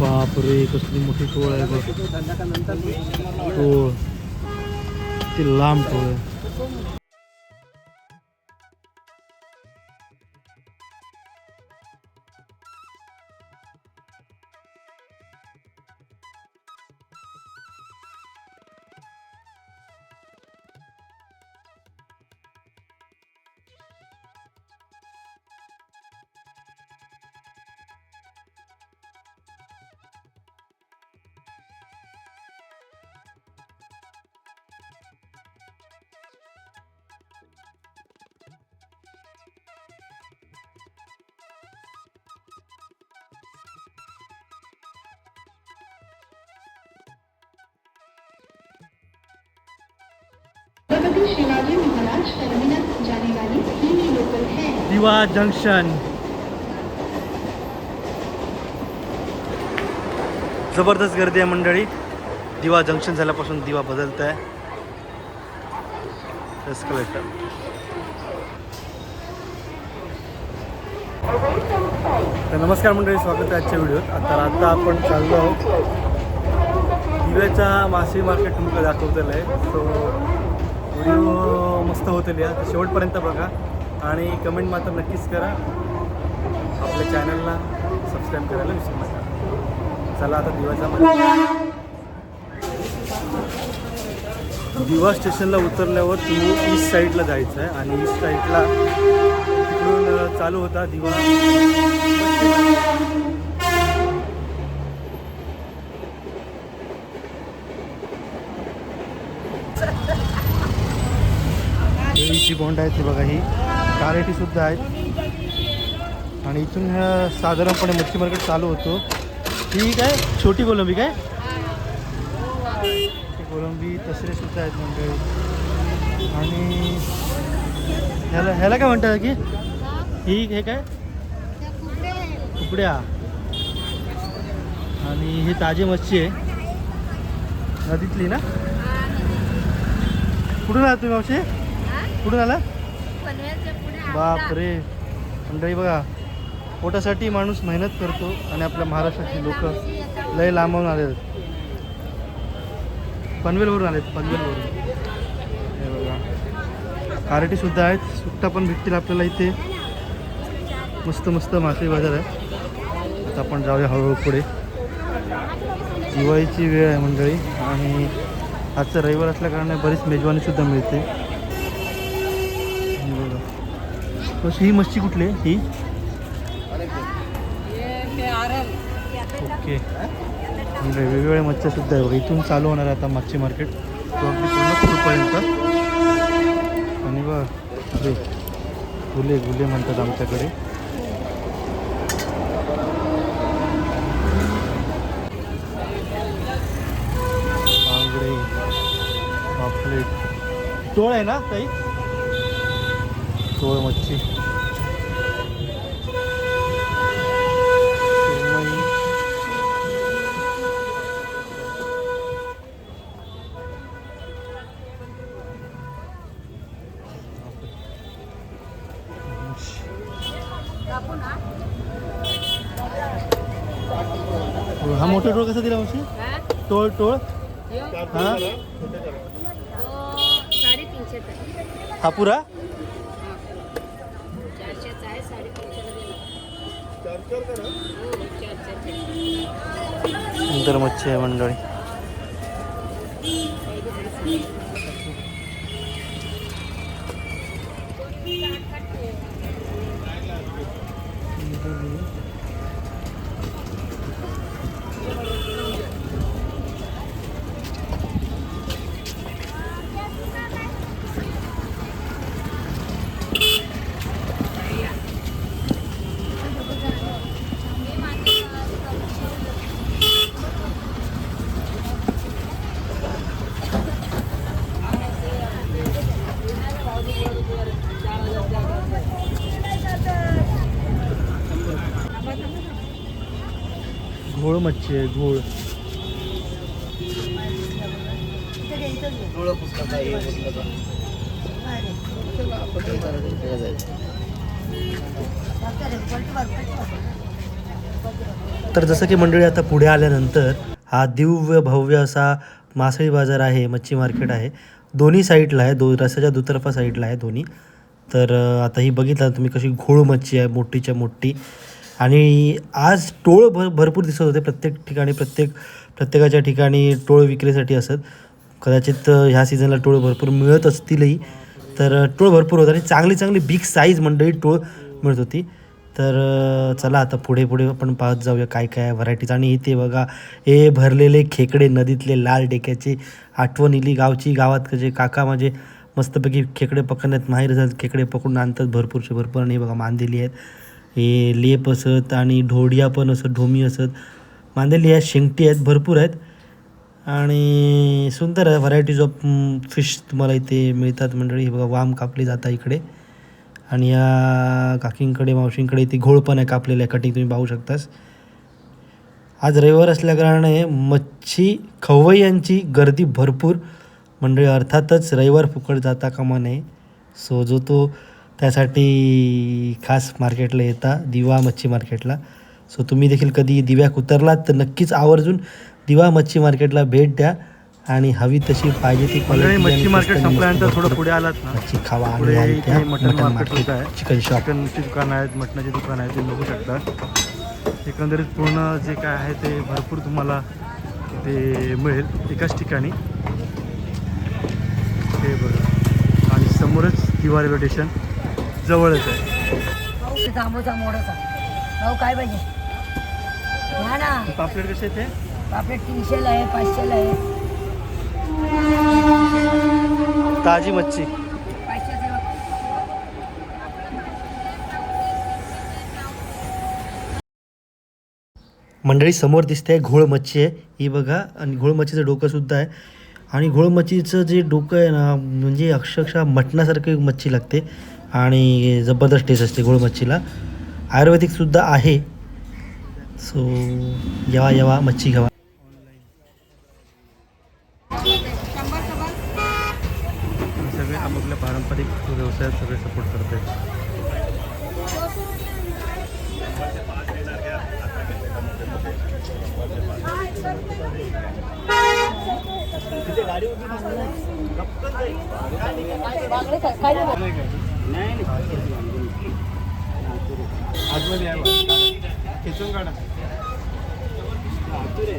बापरे कसली मोठी टोळ आहे बघ. टोळ. ती लांब टोळ आहे. महाराज टर्मिनस जाने वाली सीधी लोकल है दिवा जंक्शन जबरदस्त गर्दी आहे मंडळी. दिवा जंक्शन झाल्यापासून दिवा बदलत आहे. एस्कलेटर तर नमस्कार मंडळी स्वागत आहे आजच्या व्हिडिओत. आता आता आपण चाललो आहोत. दिव्याच्या मासे मार्केट तुमचं दाखवलेलं आहे सो व्हिडिओ मस्त होतील या तर शेवटपर्यंत बघा. आणि कमेंट मात्र नक्कीच करा. आपल्या चॅनलला सबस्क्राईब करायला विसरू नका. चला आता दिवाचा दिवा स्टेशनला उतरल्यावर तुम्ही ईस्ट साईडला जायचं आहे. आणि ईस्ट साईडला तिकडून चालू होता दिवा. देवीची बोंड आहे ती बघा ही कारेटी सुद्धा आहेत आणि इथून साधारणपणे मच्छी मार्केट चालू होतो. ही काय? छोटी कोलंबी काय? कोलंबी तसरे सुद्धा आहेत मंडळी. आणि ह्याला ह्याला काय म्हणतात की? ही हे काय? कुकड्या. आणि ही ताजी मच्छी आहे. नदीतली ना? कुठून आला तुम्ही मावशी? कुठून आला? बापरे. मंडळी बघा पोटासाठी माणूस मेहनत करतो आणि आपल्या महाराष्ट्रातली लोक लय लांबून आले पनवेलवरून आलेत पनवेलवरून. हे बघा. कारेटी सुद्धा आहेत सुट्टा पण भेटतील आपल्याला इथे. मस्त मस्त मासे बाजार आहे आता आपण जाऊया हळूहळू पुढे. दिवाळीची वेळ आहे मंडळी आणि आजचा रविवार असल्या कारणाने बरीच मेजवानी सुद्धा मिळते. बस ही मच्छी कुठली आहे? ही? ओके. म्हणजे वेगवेगळ्या मच्छ्या सुद्धा आहे बघा. इथून चालू होणार आहे आता मच्छी मार्केट तो अगदी पूर्ण आणि बघ अरे गुले गुले म्हणतात आमच्याकडे. बांगडे पापलेट. टोळ आहे ना काही टोळ मच्छी सुरमई. हा मोठा टोळ कसा दिला मावशी टोळ टोळ हा साडेतीनशे आहे हा पुरा ఇద్దరం వచ్చే మండలి घोळ मच्छी आहे घोळ तर जसं की मंडळी आता पुढे आल्यानंतर हा दिव्य भव्य असा मासळी बाजार आहे मच्छी मार्केट आहे. दोन्ही साईडला आहे दो रस्त्याच्या दुतर्फा साईडला आहे दोन्ही. तर आता ही बघितलं तुम्ही कशी घोळ मच्छी आहे मोठीच्या मोठी. आणि आज टोळ भर भरपूर दिसत होते. प्रत्येक ठिकाणी प्रत्येक प्रत्येकाच्या ठिकाणी टोळ विक्रीसाठी असत. कदाचित ह्या सीझनला टोळ भरपूर मिळत असतीलही. तर टोळ भरपूर होता आणि चांगली चांगली बिग साईज मंडळी टोळ मिळत होती. तर चला आता पुढे पुढे आपण पाहत जाऊया काय काय व्हरायटीज आणि इथे बघा हे भरलेले खेकडे नदीतले लाल डेक्याचे आठवण इली गावची गावात जे काका माझे मस्तपैकी खेकडे पकडण्यात माहीर झाले खेकडे पकडून आणतात भरपूरचे भरपूर. आणि हे बघा मांदेली आहेत. हे लेप असत आणि ढोडिया पण असत ढोमी असत. मांदेली आहेत शेंगटी आहेत भरपूर आहेत. आणि सुंदर आहे व्हरायटीज ऑफ फिश तुम्हाला इथे मिळतात मंडळी. हे बघा वाम कापली जातात इकडे. आणि या काकींकडे मावशींकडे इथे घोळ पण आहे कापलेलं आहे कटिंग तुम्ही पाहू शकतास. आज रविवार असल्याकारणाने मच्छी खवय्यांची गर्दी भरपूर. मंडळी अर्थातच रविवार फुकट जाता कामा नये. सो जो तो त्यासाठी खास मार्केटला येता दिवा मच्छी मार्केटला. सो तुम्ही देखील कधी दिव्याक उतरलात तर नक्कीच आवर्जून दिवा मच्छी मार्केटला भेट द्या आणि हवी तशी पाहिजे ती आणि मच्छी मार्केट संपल्यानंतर थोडं पुढे आलात ना. मच्छी खावा आणि मटन मार्केट आहे. चिकन शॉप चिकनची दुकानं आहेत मटणाची दुकानं आहेत तुम्ही बघू शकता. एकंदरीत पूर्ण जे काय आहे ते भरपूर तुम्हाला ते मिळेल एकाच ठिकाणी. हे बघा. आणि समोरच दिवा रेल्वे स्टेशन जवळच आहे. मोडाचा भाऊ काय पाहिजे? ना. पापलेट कसे ते? पापलेट तीनशेला आहे पाचशेला आहे. ताजी मच्छी. मंडळी समोर दिसते घोळ मच्छी आहे. ही बघा आणि घोळ मच्छीचं डोकं सुद्धा आहे. आणि घोळ मच्छीचं जे डोकं आहे ना म्हणजे अक्षरशः मटणासारखी मच्छी लागते आणि जबरदस्त टेस्ट असते घोळ मच्छीला आयुर्वेदिकसुद्धा आहे. सो येवा येवा मच्छी घ्यावा सगळे आपल्या पारंपरिक व्यवसायात सगळे सपोर्ट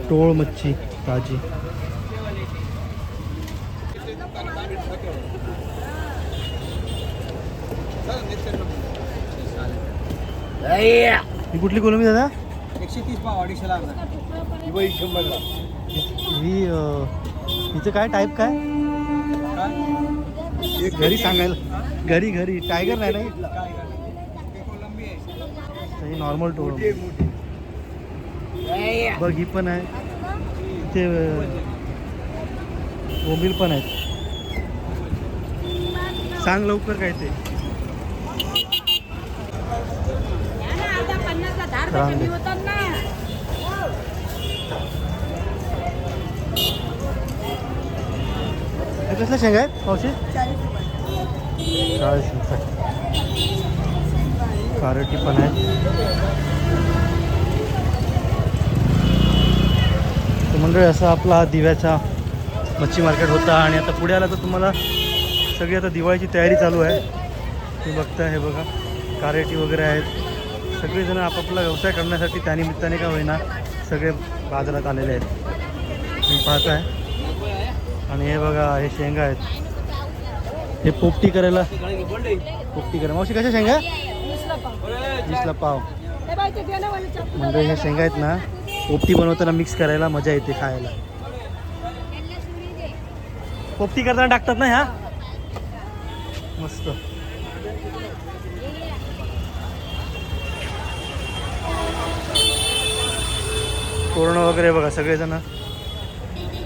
टोळ मच्छी ताजी ही कुठली कोलंबी दादा? एकशे तीस पाव अडीचशेला ही अं, हिचं काय टाईप काय? घरी सांगायला. घरी घरी. टायगर नाही ना? ही नॉर्मल टोळ बघ ही पण आहे. इथे मोबिल पण आहेत. सांग लवकर काय ते. हे कसल्या शेंगा आहेत? पावशी चाळीस रुपये. कारटी पण आहे तर मंडळी असा आपला हा दिव्याचा मच्छी मार्केट होता आणि आता पुढे आला तर तुम्हाला सगळी आता दिवाळीची तयारी चालू आहे. तुम्ही बघता हे बघा कारेटी वगैरे आहेत. सगळेजण आपापला व्यवसाय करण्यासाठी त्यानिमित्ताने का होईना सगळे बाजारात आलेले आहेत. तुम्ही पाहताय. आणि हे बघा हे शेंगा आहेत. हे पोपटी करायला पोपटी करा मावशी कशा शेंगा? दिसला पाव. म्हणजे ह्या शेंगा आहेत ना पोपटी बनवताना मिक्स करायला मजा येते खायला. पोपटी करताना टाकतात ना ह्या? मस्त. तोरणं वगैरे बघा सगळेजण.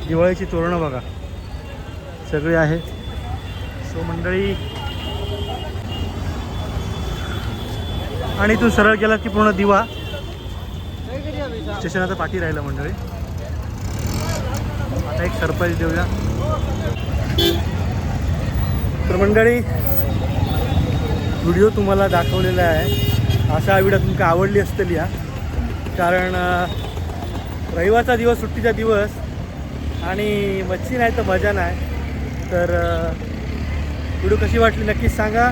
दिवाळीची तोरणं बघा. सगळे आहे. सो मंडळी आणि इथून सरळ गेला की पूर्ण दिवा? स्टेशनाचा पाठी राहिला मंडळी. आता एक सरप्राईज देऊया. तर मंडळी व्हिडिओ तुम्हाला दाखवलेला आहे. असा हा व्हिडिओ तुमका आवडली असतली हा कारण रविवारचा दिवस सुट्टीचा दिवस आणि मच्छी नाही तर मजा नाही. तर व्हिडिओ कशी वाटली नक्कीच सांगा.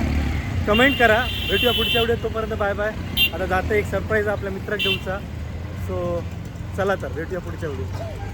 कमेंट करा. भेटूया पुढच्या व्हिडिओ तोपर्यंत बाय बाय. आता जातं एक सरप्राईज आपल्या मित्र घेऊचा सो चला तर भेटूया पुढच्या व्हिडिओ